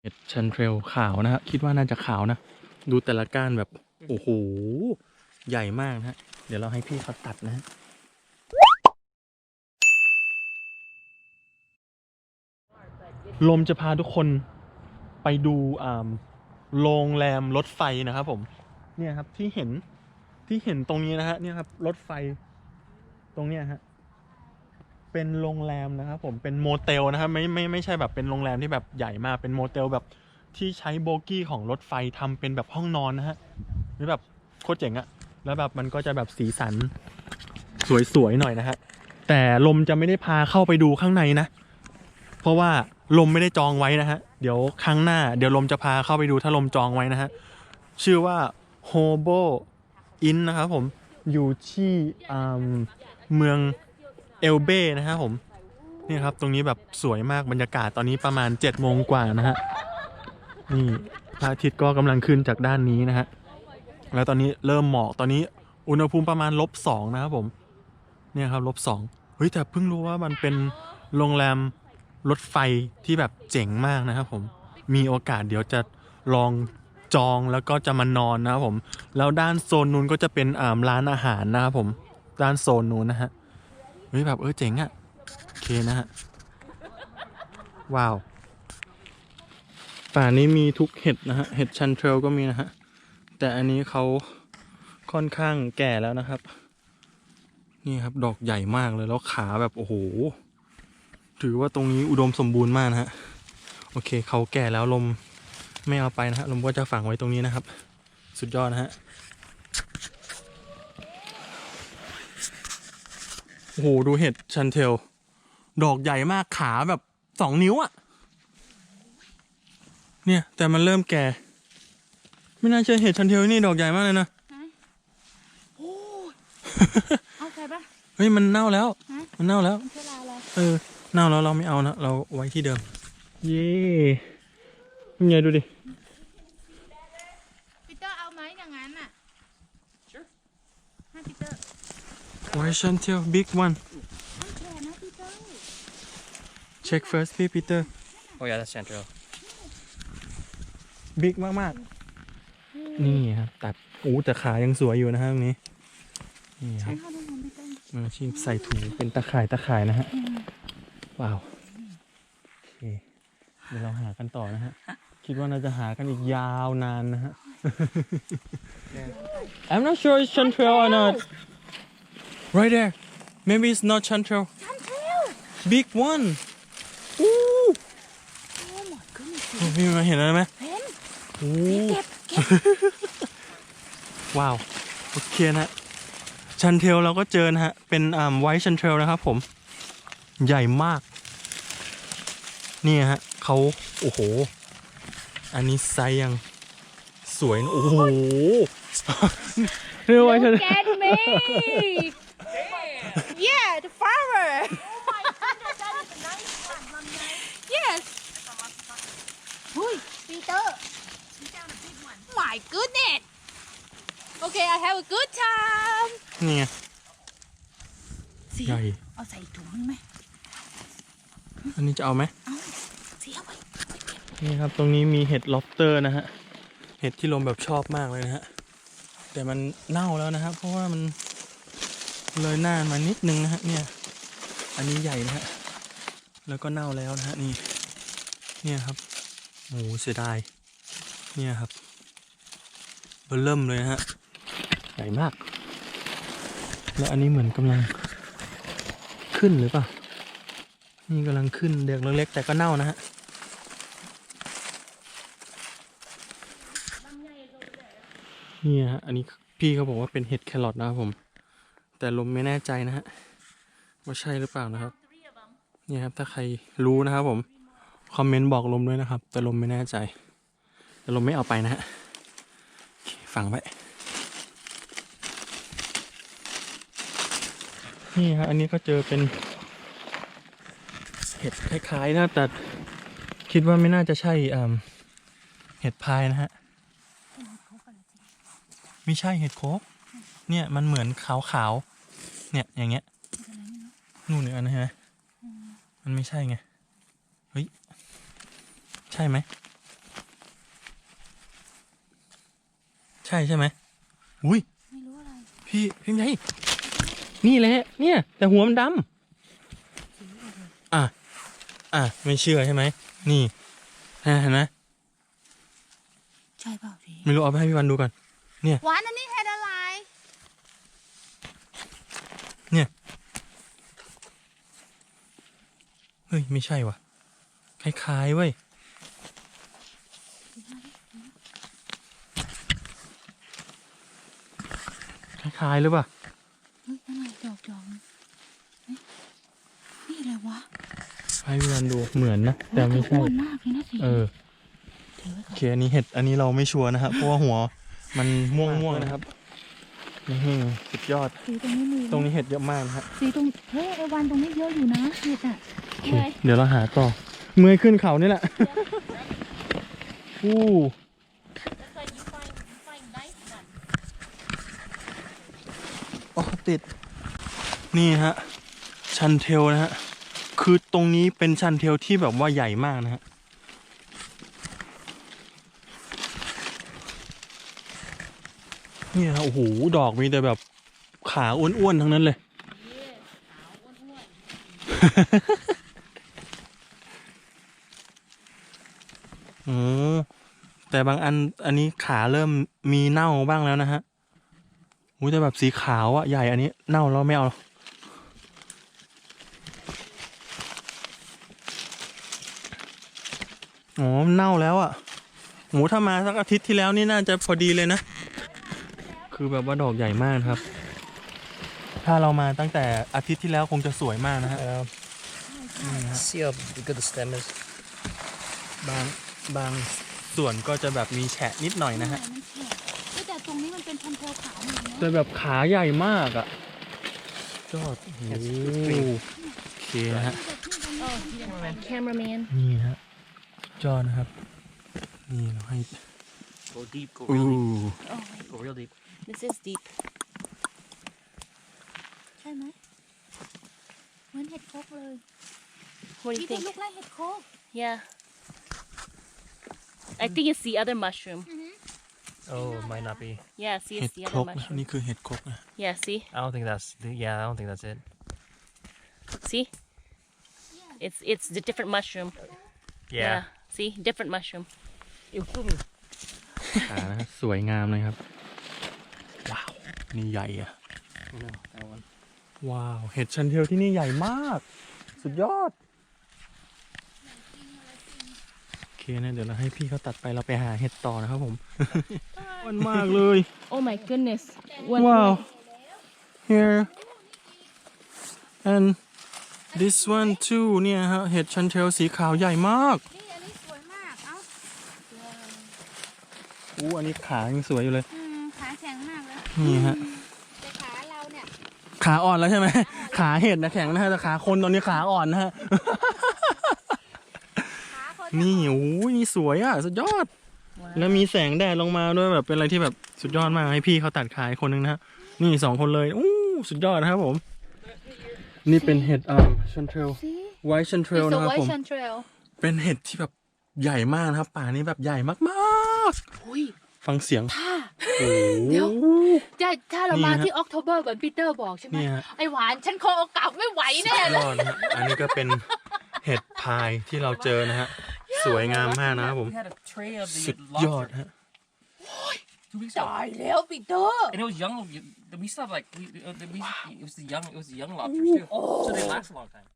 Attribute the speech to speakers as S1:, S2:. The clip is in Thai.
S1: เห็ดชันเทรลขาวนะฮะคิดว่าน่าจะขาวนะ ดูแต่ละก้านแบบ โอ้โห ใหญ่มากนะฮะ เดี๋ยวเราให้พี่เขาตัดนะฮะลมจะพาทุกคนไปดูอ่าโรงแรมรถไฟนะครับผม เนี่ยครับที่เห็นที่เห็นตรงนี้นะฮะเนี่ยครับรถไฟตรงเนี้ยฮะ เป็นโรงแรมนะครับผมเป็นโมเตลนะครับไม่ไม่ไม่ใช่แบบเป็นโรงแรมที่แบบใหญ่มากเป็นโมเตลแบบที่ใช้โบกี้ของรถไฟทำเป็นแบบห้องนอนนะฮะนี่แบบโคตรเจ๋งอะแล้วแบบมันก็จะแบบสีสันสวยๆหน่อยนะฮะแต่ลมจะไม่ได้พาเข้าไปดูข้างในนะ เพราะว่าลมไม่ได้จองไว้นะฮะเดี๋ยวครั้งหน้า เดี๋ยวลมจะพาเข้าไปดูถ้าลมจองไว้นะฮะชื่อว่า Hobo Inn นะครับผมอยู่ที่อ่าเมือง เอลเบ้นะครับผมนี่ครับตรงนี้แบบสวยมากบรรยากาศตอนนี้ประมาณ7จ็ดโมงกว่านะฮะนี่พระอาทิตย์ก็กำลังขึ้นจากด้านนี้นะฮะแล้วตอนนี้เริ่มหมอกตอนนี้อุณหภูมิประมาณลบสองนะครับผมเนี่ยครับลบสองเฮ้ยแต่เพิ่งรู้ว่ามันเป็นโรงแรมรถไฟที่แบบเจ๋งมากนะครับผมมีโอกาสเดี๋ยวจะลองจองแล้วก็จะมานอนนะครับผม แล้วด้านโซนนู้นก็จะเป็นอ่าร้านอาหารนะครับผม ด้านโซนนู้นนะฮะ เฮ้ยแบบเออเจ๋งอะ่ะโอเคนะฮะ ว้าว ป่านี้มีทุกเห็ดนะฮะ เห็ดชันเทรลก็มีนะฮะ แต่อันนี้เขาค่อนข้างแก่แล้วนะครับ นี่ครับดอกใหญ่มากเลยแล้วขาแบบโอ้โห ถือว่าตรงนี้อุดมสมบูรณ์มากนะฮะ โอเคเขาแก่แล้วลมไม่เอาไปนะฮะลมก็จะฝังไว้ตรงนี้นะครับ สุดยอดนะฮะ โอ้โหดูเห็ดชันเทล ดอกใหญ่มากขาแบบสองนิ้วอะ่ะ เนี่ย แต่มันเริ่มแก่ ไม่น่าเชื่อเห็ดชันเทลนี่ดอกใหญ่มากเลยนะ
S2: เอาใส่ปะ
S1: เฮ้ยมันเน่าแล้ว
S2: ฮะ
S1: มันเน่าแล้ว
S2: มันคือลายอะไร
S1: เออ เน่าแล้วเราไม่เอานะ เราไว้ที่เดิม เย่เป็นไงดูดิ
S2: ปีเตอร์เอาไหมอย่างนั้นน่ะให้ปีเตอร์
S1: Why Chantel big one
S2: ต้องแชร์นะปีเตอร์
S1: check first พี่ Peter
S3: Oh yeah, that's Chanterelle.
S1: big มากมากๆนี่ครับตัดโอ้แต่ขายังสวยอยู่นะครับตรงนี้ นี่ครับ
S2: เข้าได้ไหมปีเตอร์
S1: มืออาชีพใส่ถุงเป็นตะข่ายตะข่ายนะฮะ ว้าวโอเคเดี๋ยวเราหากันต่อนะฮะ คิดว่าน่าจะหากันอีกยาวนานนะฮะ I'm not sure it's Chanterelle or not right there maybe it's not Chanterelle
S2: ชันเทล
S1: big one อู้
S2: โอ้ my goodness
S1: พี่มาเห็นอะไรไหม
S2: เห็น
S1: โอ้
S2: เก็บเก็บ
S1: ว้าวโอเคนะ ชันเทลเราก็เจอนะฮะ เป็นอ่าไวท์ชันเทลนะครับผม ใหญ่มาก นี่ฮะเขาโอ้โห อันนี้ไซส์ยังสวยนะโอ้โหเรียกว่าชัน
S2: Look at me yeah the farmer yes เฮ้ยปีเตอร์ my goodness okay I have a good time
S1: นี่ไง
S2: สี
S1: ใหญ่
S2: เอาใส่ถุงนึงไหม
S1: อันนี้จะเอาไหม
S2: สีเอาไป
S1: นี่ครับ ตรงนี้มีเห็ดล็อบสเตอร์นะฮะ เห็ดที่ลมแบบชอบมากเลยนะฮะ แต่มันเน่าแล้วนะครับ เพราะว่ามัน เลยหน้ามานิดนึงนะฮะเนี่ย อันนี้ใหญ่นะฮะ แล้วก็เน่าแล้วนะฮะนี่ เนี่ยครับโอ้โหเสียดาย เนี่ยครับเริ่มเลยนะฮะ ใหญ่มาก แล้วอันนี้เหมือนกำลังขึ้นหรือเปล่า นี่กำลังขึ้นเด็กเล็กๆแต่ก็เน่านะฮะนี่ฮะ อันนี้พี่เขาบอกว่าเป็นเห็ดแครอทนะครับผม แต่ลมไม่แน่ใจนะฮะว่าใช่หรือเปล่านะครับเนี่ยครับถ้าใครรู้นะครับผม คอมเมนต์บอกลมด้วยนะครับ แต่ลมไม่แน่ใจ แต่ลมไม่เอาไปนะฮะฟังไว้นี่ครับอันนี้ก็เจอเป็นเห็ดคล้ายๆนะแต่คิดว่าไม่น่าจะใช่เห็ดพายนะฮะ ไม่ใช่เห็ดโคก เนี่ยมันเหมือนขาวๆเนี่ยอย่างเงี้ยนู่นเนี่ยอนะฮะมันไม่ใช่ไงเฮ้ยใช่ไหมใช่ใช่ไหมอุ้ยพี่พี่ใหญ่นี่แหละเนี่ย แต่หัวมันดำอะอะไม่เชื่อใช่ไหมนี่เห็นไหม
S2: ใช่เปล่าพี่
S1: ไม่รู้เอาไปให้พี่วันดูก่อน
S2: เนี่ยวันอันนี้เห็ดอะไร
S1: เฮ้ย ไม่ใช่ว่ะคล้ายๆเว้ยคล้ายๆหรือเปล่า
S2: เฮ้ยนั่นไงดอกจอมเฮ้ยนี่อะไรวะ
S1: ให้พี่วันดูเหมือนนะ แต่ไม่ใช่
S2: อ้วนมากเลยนะสิ
S1: เออ
S2: ถือไว้
S1: โอ
S2: ก่อน
S1: เคอันนี้เห็ดอันนี้เราไม่ชัวร์นะครับเพราะว่าหัวมันม่วงๆนะครับ นี่สุดยอด
S2: สีตรงนี้มี
S1: ตรงนี้เห็ดเยอะมากนะฮะ
S2: สีตรงเฮ้ยไอวันตรงนี้เยอะอยู่นะเห็ดอะ
S1: โอเคเดี๋ยวเราหาต่อเมื่อยขึ้นเขานี่แหละอู้โอ้ติด นี่ฮะ ชันเทลนะฮะ คือตรงนี้เป็นชันเทลที่แบบว่าใหญ่มากนะฮะ เนี่ฮะโอ้โหดอกมีแต่แบบขาอ้วนๆทั้งนั้นเลยโอ้แต่บางอันอันนี้ขาเริ่มมีเน่าบ้างแล้วนะฮะโอ้แต่แบบสีขาวอะใหญ่อันนี้เน่าแล้วไม่เอาอ๋อเน่าแล้วอะโหถ้ามาสักอาทิตย์ที่แล้วนี่น่าจะพอดีเลยนะ คือแบบว่าดอกใหญ่มากนะครับ ถ้าเรามาตั้งแต่อาทิตย์ที่แล้วคงจะสวยมากนะฮะ
S3: See how good the stem is.
S1: บางบางส่วนก็จะแบบมีแฉะนิดหน่อยนะฮะ
S2: มันแฉะเฮ้ยแต่ตรงนี้มันเป็นพันเทลขาวหมดเนาะ
S1: แต่แบบขาใหญ่มากอะยอดโอ้โหโอเคนะฮะ
S2: cameraman
S1: นี่ฮะจอดนะครับ นี่เราให้
S3: Go deep, go
S1: อู้
S3: real deep. Go real deep.
S2: this is deep ใช่ไหมเหมือนเห็ดโคกเลย
S4: What do
S2: พี่
S4: you
S2: เป็น
S4: think?
S2: ลูกไล่เห็ดโคก
S4: Yeah. I think it's the other mushroom.
S3: Oh, might not be.
S4: Yeah, see,
S1: เห็ด
S4: it's the
S1: คร
S4: other
S1: กนะ
S4: mushroom.
S1: นี่คือเห็ดครกนะ
S4: Yeah, see,
S3: I don't think that's. The, yeah, I don't think that's it.
S4: see. It's it's the different mushroom.
S3: Yeah.
S4: See, different mushroom.
S1: ขานะฮะสวยงามเลยครับ ว้าว นี่ใหญ่อะ
S3: No, that one.
S1: ว้าว เห็ดชันเทลที่นี่ใหญ่มาก สุดยอด โอเคนะ เดี๋ยวเราให้พี่เขาตัดไปเราไปหาเห็ดต่อนะครับผมมันมากเลย
S4: Oh my goodness.
S1: Wow. Here. And this one too เนี่ยฮะเห็ดชันเทลสีขาวใหญ่มาก
S2: นี่อันนี้สวยมาก เอ้า
S1: อู้อันนี้ขายังสวยอยู่
S2: เลย
S1: นี่ฮะ
S2: แต่ขาเราเนี่ย
S1: ขาอ่อนแล้วใช่ไหมขาเห็ดนะแข็งนะฮะแต่ขาคนตอนนี้ขาอ่อนนะฮะ
S2: ขาคน
S1: นี่โอ้ยนี่สวยอะสุดยอด แล้วมีแสงแดดลงมาด้วยแบบเป็นอะไรที่แบบสุดยอดมากให้พี่เขาตัดขายคนหนึงนะฮะนี่สองคนเลยอู้สุดยอดนะครับผม นี่เป็นเห็ดอ่าชันเทล
S2: สิ
S1: ไวท์ชันเทลนะครับผม
S2: ชันเทรล
S1: เป็นเห็ดที่แบบใหญ่มากนะครับ ป่านี้แบบใหญ่มาก
S2: อุ้ย
S1: ๆ ฟังเสียง
S2: ถ้า
S1: โอ้
S2: เดี๋ยว
S1: โห
S2: จะถ้าเรา
S1: นี่
S2: มา
S1: ฮะ
S2: ที่ออกโทเบอร์เหมือนปีเตอร์บอกใช่ไหม
S1: นี่ฮะ
S2: ไอหวานฉันคงเอากลับไม่ไหวแน่
S1: ย
S2: เลย
S1: อดนะฮะอันนี้ก็เป็นเห็ดพายที่เราเจอนะฮะ สวยงามมากนะครับผม
S3: We had a tray of
S1: สุ
S3: the
S1: ดยอด
S3: lobster
S1: ฮะ
S3: two weeks
S2: ตา
S3: ago,
S2: ยแล้วปีเตอร์
S3: and it was young. We still have like we, uh, we it was the young it was the young lobsters too, so they last a long time.